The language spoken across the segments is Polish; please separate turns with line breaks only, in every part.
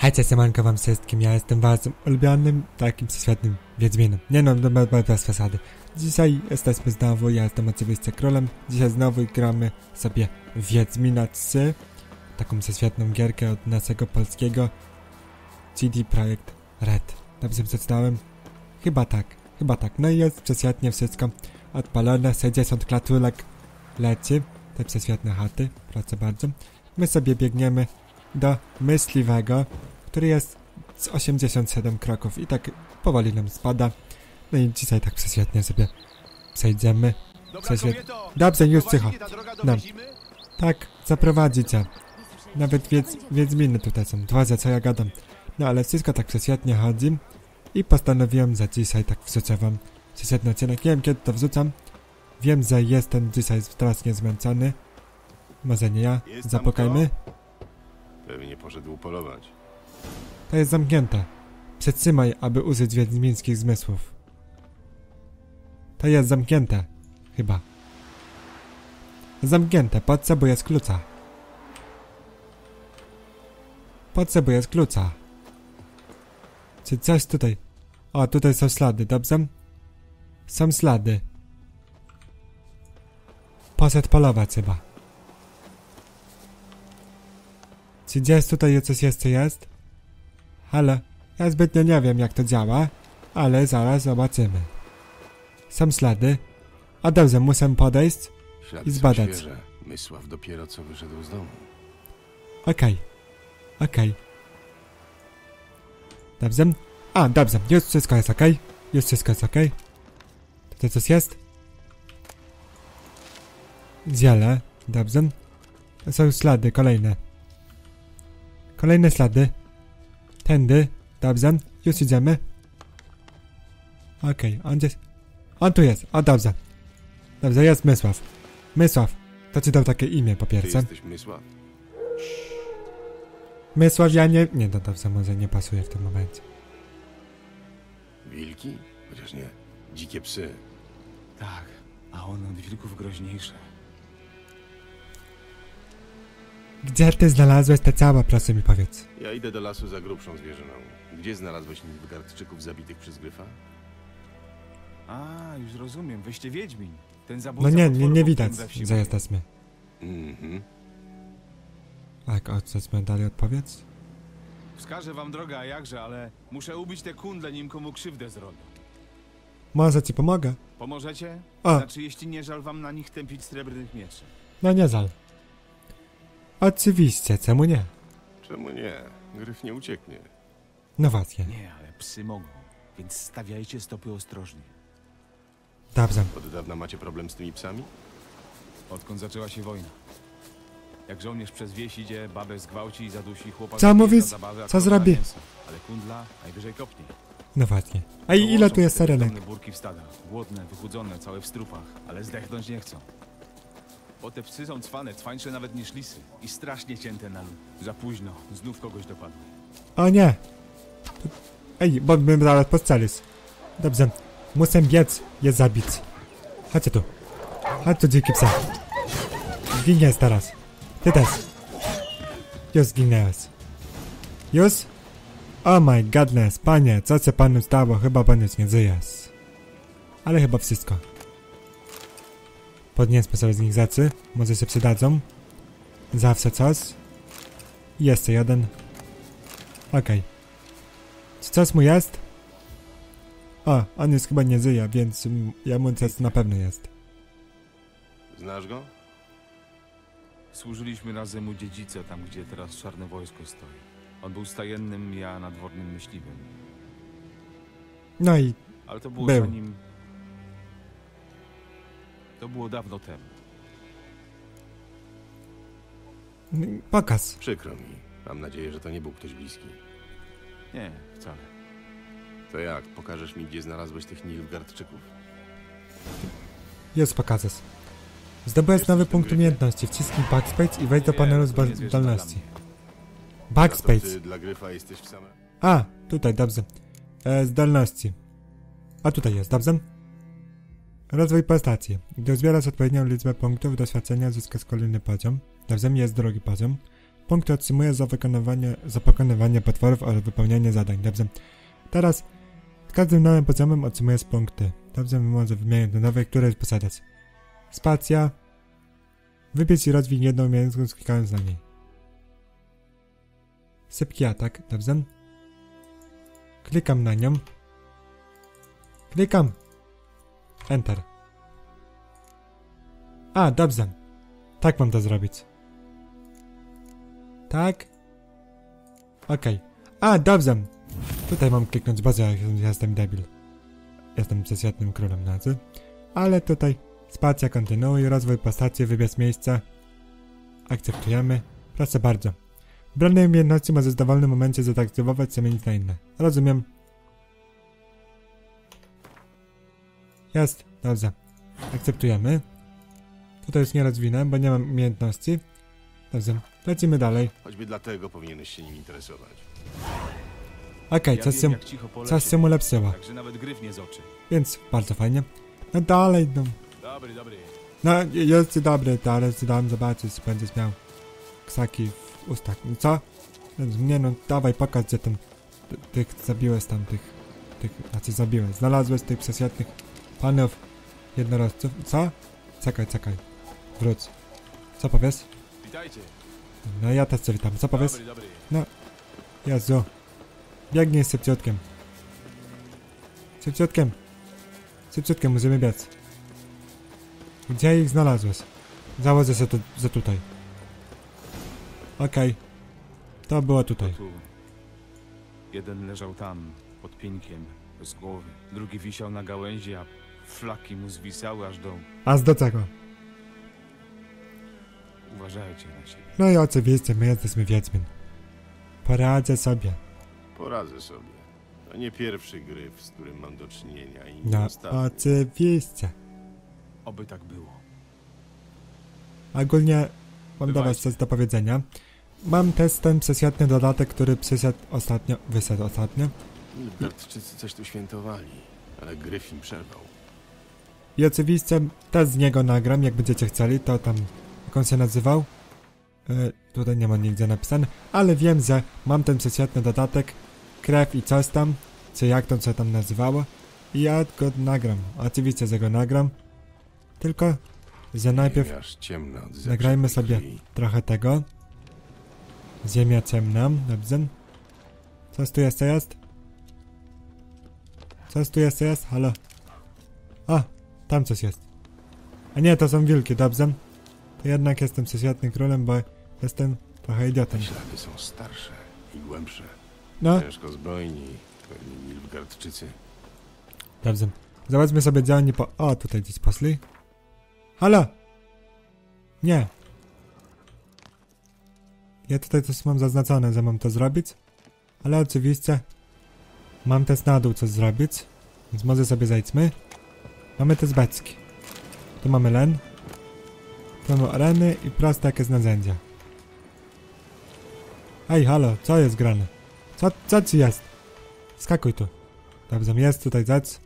Hejcie, siemanko wam wszystkim, ja jestem waszym ulubionym, takim świetnym Wiedźminem. Nie no, no, bez, bez fasady. Dzisiaj jesteśmy znowu, ja jestem oczywiście królem. Dzisiaj znowu gramy sobie Wiedźmina 3. Taką świetną gierkę od naszego polskiego CD Projekt Red. Dobrze przeczytałem? Chyba tak, chyba tak. No i jest prześwietnie wszystko odpalone, 60 klatulek leci. Te prześwietne chaty, proszę bardzo. My sobie biegniemy do myśliwego, który jest z 87 kroków i tak powoli nam spada. No i dzisiaj tak prześwietnie sobie przejdziemy. Prześwietnie. Dobrze, już cicho. No. Tak, zaprowadzicie. Nawet wiedz, Wiedźminy tutaj są. Dwa co ja gadam. No ale wszystko tak prześwietnie chodzi. I postanowiłem, że dzisiaj tak wrzucę wam prześwietny odcinek. Nie wiem kiedy to wrzucam. Wiem, że jestem dzisiaj strasznie zmęczony. Może nie ja. Zapukajmy.
Pewnie poszedł polować.
To jest zamknięte. Przytrzymaj, aby użyć wiedźmińskich zmysłów. To jest zamknięte. Chyba. Zamknięte. Potrzebuję z klucza. Potrzebuję z klucza. Czy coś tutaj... O, tutaj są ślady, dobrze? Są ślady. Poszedł polować chyba. Czy gdzieś tutaj coś jeszcze jest? Ale ja zbytnio nie wiem jak to działa, ale zaraz zobaczymy. Są ślady. A dobrze, muszę podejść.
Ślady
I zbadać.
świeże. Mysław dopiero co wyszedł z domu.
Okej. Okej. Dobrze. A, dobrze, już wszystko jest okej. Już wszystko jest okej. Tutaj coś jest? Ziele. Dobrze. To są ślady, kolejne. Kolejne ślady. Tędy. Dobrze. Już idziemy. Okej, on gdzieś... On tu jest. O, dobrze. Dobrze, jest Mysław. Mysław. To ci dał takie imię po pierwsze.
jesteś Mysław?
Mysławianie... Nie, no dobrze, może nie pasuje w tym momencie.
Wilki? Chociaż nie. Dzikie psy.
Tak, a one od wilków groźniejsze.
Gdzie ty znalazłeś te ciała, proszę mi powiedz.
Ja idę do lasu za grubszą zwierzyną. Gdzie znalazłeś Nilfgaardczyków zabitych przez gryfa?
A, już rozumiem, wyście Wiedźmin. Ten
No
zabójca
nie, nie, nie
o
widać, że jesteśmy.
Mhm.
Tak, o coś dalej odpowiedz?
Wskażę wam drogę, a jakże, ale muszę ubić te kundle, nim komu krzywdę zrobię.
Może ci pomogę?
Pomożecie?
O,
Znaczy, jeśli nie żal wam na nich tępić srebrnych mieczy.
no nie żal. Oczywiście, czemu nie?
Czemu nie? Gryf nie ucieknie.
No właśnie,
Nie, ale psy mogą, więc stawiajcie stopy ostrożnie.
dobrze.
Od dawna macie problem z tymi psami?
Odkąd zaczęła się wojna. Jak żołnierz przez wieś idzie, babę zgwałci i zadusi chłopak...
Co mówisz? Co
kogoś za
zrobi?
mięso. Ale kundla najwyżej kopnie.
No właśnie. A i ile tu jest serenek?
Burki w stadach. Głodne, wychudzone, całe w strupach, ale zdechnąć nie chcą. Bo te psy są cwane, cwańsze nawet niż lisy. I strasznie cięte na lód. Za późno, znów kogoś dopadły.
O nie! Ej, bo bym zaraz postrzelić. Dobrze, muszę biec je zabić. Chodź tu. Chodź tu, dziki psa. Zginiesz teraz. Ty też. Już zginęłeś. Już? Oh my godness, panie, co się panu stało? Chyba pan już nie żyjesz. Ale chyba wszystko. Podniosmy sobie z nich zacy. Może się przydadzą. Zawsze coś. Jeszcze jeden. Okej. Czy coś mu jest? O, on już chyba nie żyje, więc jemu coś na pewno jest.
Znasz go?
Służyliśmy razem u dziedzica, tam gdzie teraz czarne wojsko stoi. On był stajennym, ja nadwornym myśliwym.
No i
Ale to było
Był.
zanim... To było dawno temu.
pokaz.
Przykro mi. Mam nadzieję, że to nie był ktoś bliski.
Nie, wcale.
To jak? Pokażesz mi, gdzie znalazłeś tych Nilfgaardczyków?
Jest pokazać. Zdobyłeś nowy punkt umiejętności. Wciśnij backspace i wejdź do panelu
zwierzę
zdolności. Backspace.
dla gryfa jesteś w same...
A, tutaj, dobrze. E, zdolności. A tutaj jest, dobrze? Rozwój postaci. Gdy zbierasz odpowiednią liczbę punktów doświadczenia, zyskasz kolejny poziom. Dobrze, jest drugi poziom. Punkty otrzymuję za wykonywanie, za pokonywanie potworów oraz wypełnianie zadań. Dobrze. Teraz z każdym nowym poziomem otrzymujesz punkty. Dobrze, może wymienić do nowej, które posiadać. Spacja. Wybierz i rozwij jedną umiejętność klikając na niej. Szybki atak, dobrze? Klikam na nią. Klikam. Enter. A, dobrze. Tak mam to zrobić. Tak. Okej. A, dobrze. Tutaj mam kliknąć bazę, jak ja jestem debil. Jestem przeswietnym królem nazy. Ale tutaj spacja kontynuuj, rozwój postaci, wybierz miejsce. Akceptujemy. Proszę bardzo. Brane umiejętności możesz w dowolnym momencie zaaktywować, zamienić na inne. Rozumiem. Jest, dobrze. Akceptujemy. Tutaj już nie rozwinę, bo nie mam umiejętności. Dobrze, lecimy dalej.
Choćby dlatego powinieneś się nim interesować.
Okej,
ja
coś,
wiem,
się, coś się mu lepszyło,
Także nawet gryf nie z oczy.
więc bardzo fajnie. No dalej, no.
Dobry, dobry.
No, jest dobry, teraz dam zobaczyć, będziesz miał ksaki w ustach. No co? Nie no, dawaj, pokaż, gdzie ten, ty, tych zabiłeś tam, tych, tych, znaczy zabiłeś, znalazłeś tych przeswietnych panów jednorożców. Co? Czekaj, czekaj, wróć. Co powiesz?
Witajcie.
No ja też cię witam, co powiesz?
Dobry, dobry.
Jezu. Biegnij szybciutkiem. Szybciutkiem. Szybciutkiem, musimy biec. Gdzie ich znalazłeś? Założę się tu, za tutaj. Okej. To było tutaj.
Tu. Jeden leżał tam, pod pieńkiem, bez głowy. Drugi wisiał na gałęzi, a flaki mu zwisały aż do...
A z do czego?
Uważajcie na siebie.
No i oczywiście, my jesteśmy Wiedźmin. Poradzę sobie.
Poradzę sobie. To nie pierwszy gryf, z którym mam do czynienia i nie
No
ostatni.
oczywiście.
Oby tak było.
Ogólnie mam do was
Bywajcie.
coś do powiedzenia. Mam też ten przesiadny dodatek, który przyszedł ostatnio, wyszedł ostatnio.
Nilfgaardczycy coś tu świętowali, ale gryf im przerwał.
I oczywiście też z niego nagram, jak będziecie chcieli, to tam, jak on się nazywał? E, tutaj nie ma nigdzie napisane, ale wiem, że mam ten przeciętny dodatek, krew i coś tam, czy jak to co tam nazywało, i ja go nagram, oczywiście, że go nagram, tylko, że najpierw Nagrajmy sobie. trochę tego. Ziemia ciemna, dobrze. Coś tu jeszcze jest? Coś tu jeszcze jest? Halo? A, tam coś jest. A nie, to są wilki, dobrze? To jednak jestem prześwietnym królem, bo jestem trochę idiotem.
Te ślady są starsze i głębsze.
No,
Ciężko zbrojni, pewnie Nilfgaardczycy.
dobrze. Zobaczmy sobie, gdzie oni po... O, tutaj gdzieś poszli. Halo! Nie. Ja tutaj coś mam zaznaczone, że mam to zrobić. Ale oczywiście mam też na dół coś zrobić. Więc może sobie zejdźmy. Mamy te zbeczki. Tu mamy len. Tu mamy areny i proste jakieś narzędzia. Ej, halo, co jest grane? Co, co ci jest? Skakuj tu. Dobrze, jest tutaj zec.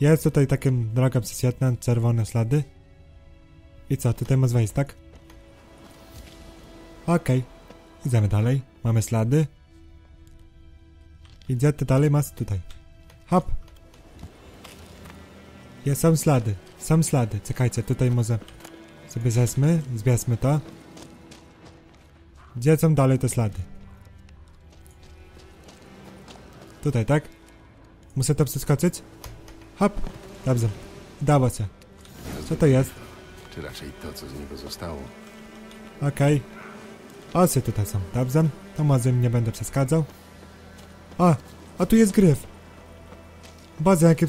Jest tutaj takie droga przeciętna, czerwone ślady. I co, tutaj masz wejść, tak? Okej. Idziemy dalej. Mamy ślady. I gdzie ty dalej masz? Tutaj. Hop. Jest, są ślady. Są ślady. Czekajcie, tutaj może sobie zesmy, zbierzmy to. Gdzie są dalej te ślady? Tutaj, tak? Muszę to przeskoczyć? Hop. Dobrze. Udało się. Co to jest?
Czy raczej to, co z niego zostało.
Okej. Osy tutaj są, dobrze? To może im nie będę przeszkadzał. O! A tu jest gryf! Boże, jakie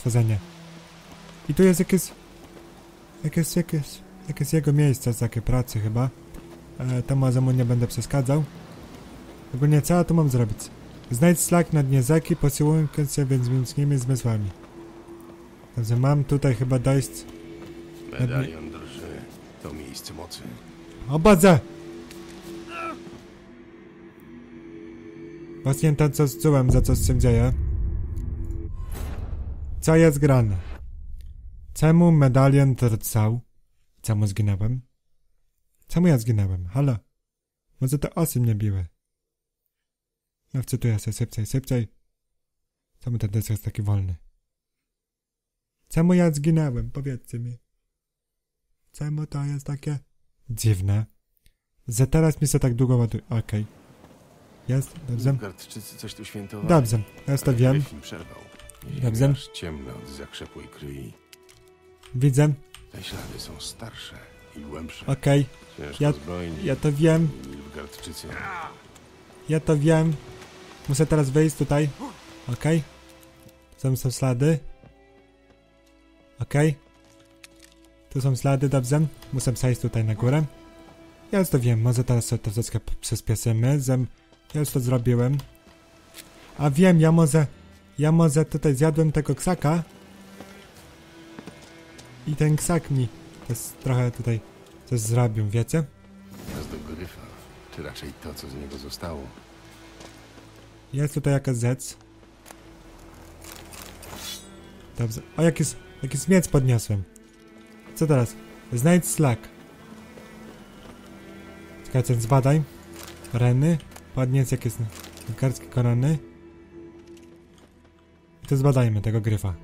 stworzenie. I tu jest jakieś... Jakieś, jakieś... Jakieś jego miejsce z jakiej pracy chyba. E, to może mu nie będę przeszkadzał. Ogólnie co ja tu mam zrobić? Znajdź szlak na dnie rzeki, posiłując się wiedźmińskimi zmysłami. Dobrze, mam tutaj chyba dojść...
Medalion drży. To miejsce mocy.
O Boże! Właśnie to, co czułem, za co się dzieje. Co jest grane? Czemu medalion drcał? Czemu zginąłem? Czemu ja zginęłem? Halo? Może te osy mnie biły? No wczytuję się szybciej, szybciej. Czemu ten deszcz jest taki wolny? Czemu ja zginęłem? Powiedzcie mi. Czemu to jest takie dziwne? Że teraz mi się tak długo ładuje. Okej. Jest? Dobrze? Dobrze, ja już to wiem.
Przerwał. Aż ciemna od zakrzepłej kryi.
Widzę.
Te ślady są starsze i głębsze.
Okej.
Ciężko
Ja-. Ja to wiem.
Nilfgaardczycy.
Ja to wiem. Muszę teraz wyjść tutaj. Okej. Tam są ślady. Okej. Tu są ślady, dobrze. Muszę przejść tutaj na górę. Ja już to wiem, może teraz sobie troszeczkę przyspieszymy. Zem... Ja już to zrobiłem. A wiem, ja może... Ja może tutaj zjadłem tego ksaka. I ten ksak mi też trochę tutaj coś zrobił, wiecie?
Gniazdo gryfa. Czy raczej to, co z niego zostało.
Jest tutaj jakaś rzecz. Dobrze. O, jakiś, jakiś miec podniosłem. Co teraz? Znajdź slack. Czekajcie, zbadaj. Reny. Podnieś jakieś lekarskie korony. I to zbadajmy tego gryfa.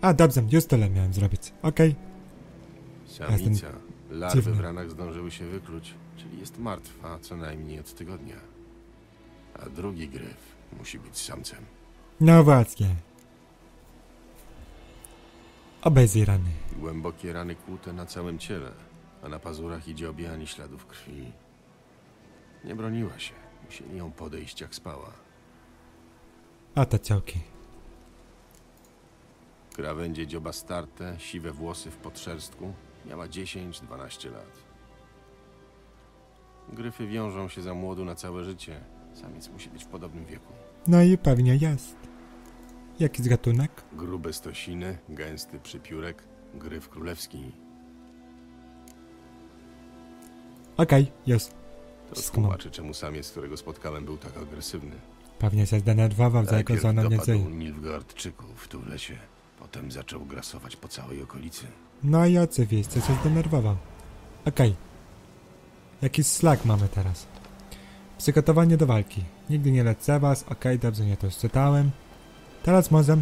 A, dobrze, już tyle miałem zrobić. Okej.
Samica. Larwy
dziwny.
w ranach zdążyły się wykluć, czyli jest martwa co najmniej od tygodnia. A drugi gryf musi być samcem.
No właśnie. Obejrzyj rany.
Głębokie rany kłute na całym ciele, a na pazurach idzie objechanie śladów krwi. Nie broniła się. Musieli ją podejść jak spała.
A to ciałki.
Krawędzie dzioba starte, siwe włosy w podszerstku. Miała 10-12 lat. Gryfy wiążą się za młodu na całe życie. Samiec musi być w podobnym wieku.
No i pewnie jest. Jakiś gatunek?
Grube stosiny, gęsty przypiórek, gryf królewski.
Okej, jest.
To tłumaczy, czemu samiec, którego spotkałem, był tak agresywny.
Pewnie się zdenerwował, za jego
Najpierw
żoną nie
dopadł tu w lesie. Potem zaczął grasować po całej okolicy.
No i oczywiście się zdenerwował. Okej. Jakiś slack mamy teraz. Przygotowanie do walki. Nigdy nie lecę was. Okej, dobrze, nie to już czytałem. Teraz może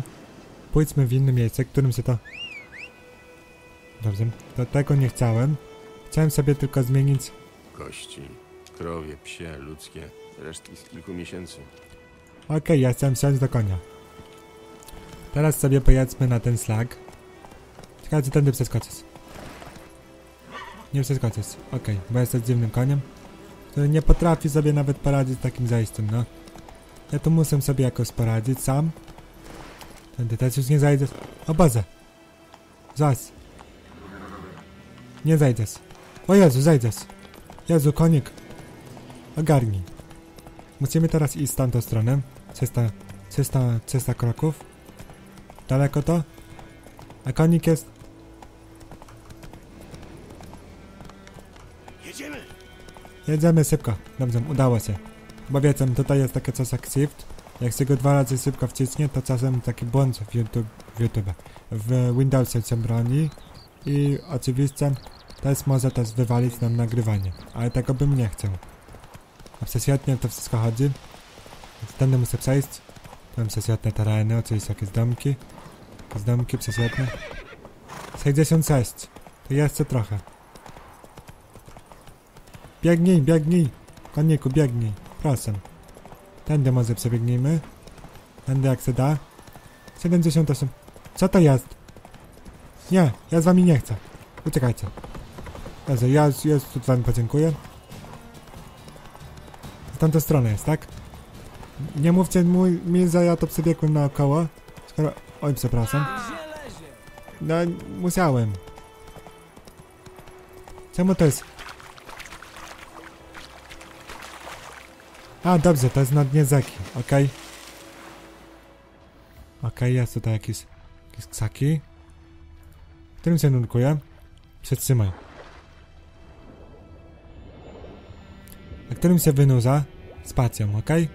pójdźmy w inne miejsce, którym się to... Dobrze, do tego nie chciałem. Chciałem sobie tylko zmienić...
Kości, krowie, psie, ludzkie, resztki z kilku miesięcy.
Okej, ja chciałem wsiąść do konia. Teraz sobie pojedźmy na ten slag. Ciekawe, czy tędy przeskoczyć. Nie przeskoczyć. Okej, bo jesteś dziwnym koniem, który nie potrafi sobie nawet poradzić z takim zejściem, no. Ja tu muszę sobie jakoś poradzić sam. Tędy też już nie zajdziesz. O Boże! Zas. Nie zajdziesz. O Jezu, zajdziesz. Jezu, konik. Ogarnij. Musimy teraz iść w tamtą stronę. 300, 300, 300 kroków. Daleko to? A konik jest...
Jedziemy!
Jedziemy szybko. Dobrze, udało się. Bo wiecie, tutaj jest takie coś jak shift. Jak się go dwa razy szybko wciśnie, to czasem taki błąd w YouTube, w, YouTube, w Windowsie się broni. I oczywiście też może też wywalić nam nagrywanie. Ale tego bym nie chciał. A prześwietnie to wszystko chodzi. Tędy muszę przejść. Tu mam prześwietne tereny, oczywiście jakieś domki. Domki prześwietne. 66. To jeszcze trochę. Biegnij, biegnij! Koniku, biegnij. Proszę. Tędy może przebiegnijmy. Tędy jak się da. 78. Co to jest? Nie, ja z wami nie chcę. Uciekajcie. Dobrze, ja już tu wam podziękuję. W tamtą stronę jest, tak? Nie mówcie mój, mi, że ja to przebiegłem naokoło. Skoro... Oj, przepraszam. No, musiałem. Czemu to jest... A, dobrze, to jest na dnie rzeki, okej. Okej, jest tutaj jakieś, jakieś ksaki. Którym się nurkuje? Przytrzymaj. A którym się wynurza? Spacją, okej?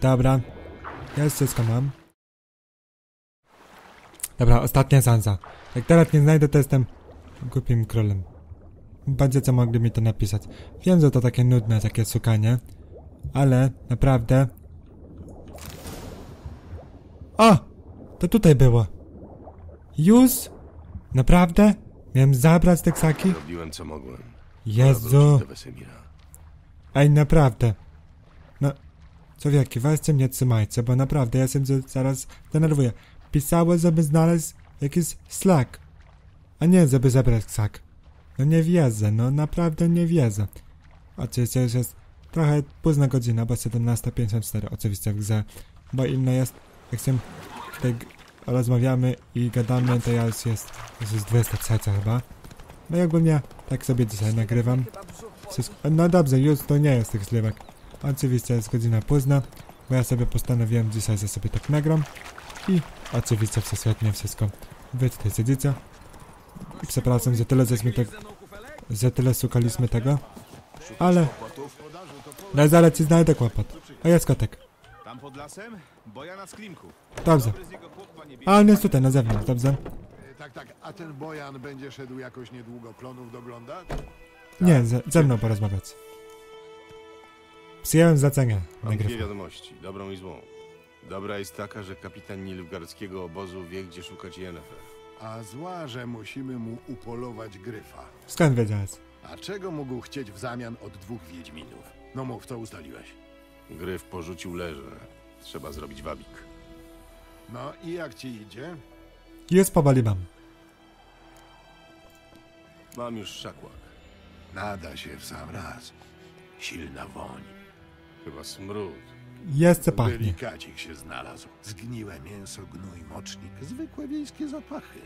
Dobra. Ja już wszystko mam. Dobra, ostatnia zanza. Jak teraz nie znajdę, to jestem głupim królem. będziecie mogli mi to napisać. Wiem, że to takie nudne, takie szukanie, ale naprawdę... O! To tutaj było. Już? Naprawdę? Miałem zabrać te ksaki?
Robiłem co mogłem.
Jezu! Ej, naprawdę. No, człowieki, weźcie mnie trzymajcie, bo naprawdę ja się zaraz denerwuję. Pisało, żeby znaleźć jakiś slack, a nie żeby zebrać ksak. No nie wierzę, no naprawdę nie wierzę. Oczywiście już jest trochę późna godzina, bo 17.54 oczywiście w grze, bo inne jest, jak się tutaj rozmawiamy i gadamy, to ja już jest, już jest 23 chyba. No i ogólnie tak sobie dzisiaj nagrywam. Wszystko, no dobrze, już to nie jest tych zlewek. Oczywiście jest godzina późna, bo ja sobie postanowiłem dzisiaj, że sobie tak nagram. I oczywiście wszystko wszystko. Wy tutaj siedzicie. I przepraszam, że tyle żeśmy tak, że tyle szukaliśmy tego. Ale, no zaraz ci znajdę kłopot. A jest kotek.
Tam pod lasem? Boja na sklimku.
Dobrze. A on jest tutaj na zewnątrz, dobrze?
Tak, tak. A ten Bojan będzie szedł jakoś niedługo klonów doglądać?
Nie, ze, ze mną porozmawiać. Przyjąłem zlecenie.
Mam dwie wiadomości, dobrą i złą. Dobra jest taka, że kapitan Nilfgaardzkiego obozu wie, gdzie szukać Yennefer.
A zła, że musimy mu upolować gryfa.
Skąd wiedziałeś?
A czego mógł chcieć w zamian od dwóch wiedźminów? No mów, co ustaliłeś?
Gryf porzucił leże. Trzeba zrobić wabik.
No i jak ci idzie?
Już powoli mam.
Mam już szakłak.
Nada się w sam raz. Silna woń.
Chyba smród.
Jeszcze pachnie.
Delikacik się znalazł. Zgniłe mięso, gnój, mocznik. Zwykłe wiejskie zapachy.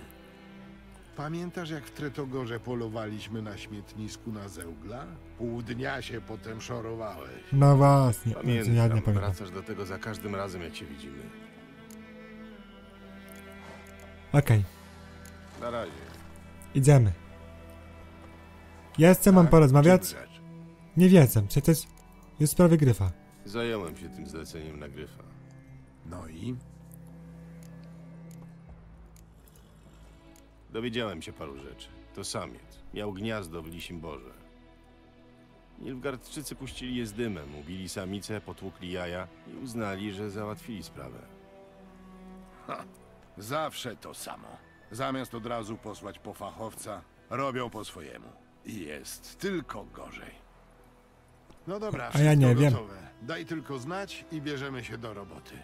Pamiętasz, jak w Tretogorze polowaliśmy na śmietnisku na zeugla? Pół dnia się potem szorowałeś.
No właśnie, ja nie
Pamiętam,
pamiętam.
wracasz do tego za każdym razem, jak się widzimy.
Okej,
Na razie.
idziemy. Jeszcze mam
Tak,
porozmawiać?
czym rzecz?
Nie wiedzę, przecież już sprawy gryfa.
Zająłem się tym zleceniem na Gryfa.
No i?
Dowiedziałem się paru rzeczy. To samiec. Miał gniazdo w Lisim Borze. Nilfgaardczycy puścili je z dymem, ubili samicę, potłukli jaja i uznali, że załatwili sprawę.
Zawsze to samo. Zamiast od razu posłać po fachowca, robią po swojemu. I jest tylko gorzej. No dobra,
A ja nie wiem.
gotowe. Daj tylko znać i bierzemy się do roboty.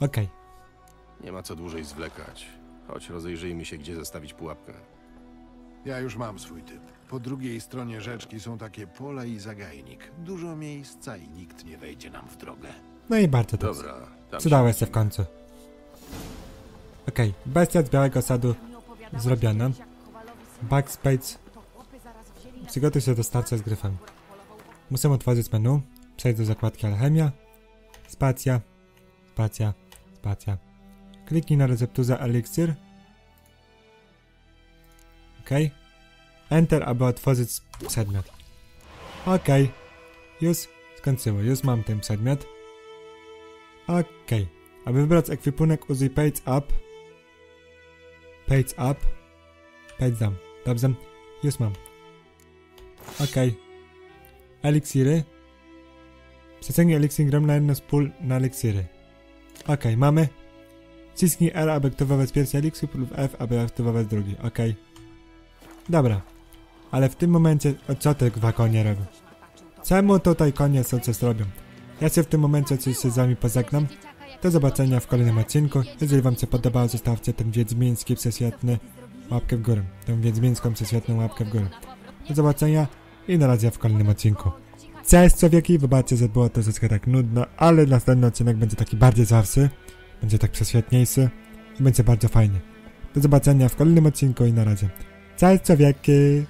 Okej,
Nie ma co dłużej zwlekać. Choć rozejrzyjmy się, gdzie zastawić pułapkę.
Ja już mam swój typ. Po drugiej stronie rzeczki są takie pola i zagajnik. Dużo miejsca i nikt nie wejdzie nam w drogę.
no i bardzo dobrze.
Dobra, tam
Przydałeś
się
się w końcu. Okej, bestia z Białego Sadu zrobiona. Backspace. Przygotuj się do starcia z gryfem. Muszę otworzyć menu, przejść do zakładki Alchemia, spacja, spacja, spacja. Kliknij na recepturze Elixir. OK. Enter, aby otworzyć przedmiot. OK. Już skończyło, już mam ten przedmiot. OK. Aby wybrać ekwipunek użyj Page Up. Page Up. Page Down. Dobrze, już mam. OK. Eliksiry. Przeciągnij eliksir jedno z pól na eliksiry. OK, mamy. Ciśnij R, aby aktywować pierwszy eliksir lub F, aby aktywować drugi. OK. Dobra. Ale w tym momencie, o co te dwa konie robią? Czemu tutaj konie są coś robią? Ja się w tym momencie oczywiście z wami pożegnam. Do zobaczenia w kolejnym odcinku. Jeżeli wam się podobało, zostawcie ten wiedźmiński prześwietny łapkę w górę. Tą wiedźmińską prześwietną łapkę w górę. Do zobaczenia i na razie w kolejnym odcinku. Cześć człowieki, wybaczcie, że było troszeczkę tak nudno, ale następny odcinek będzie taki bardziej zawszy, będzie tak prześwietniejszy i będzie bardzo fajnie. Do zobaczenia w kolejnym odcinku i na razie. Cześć człowieki!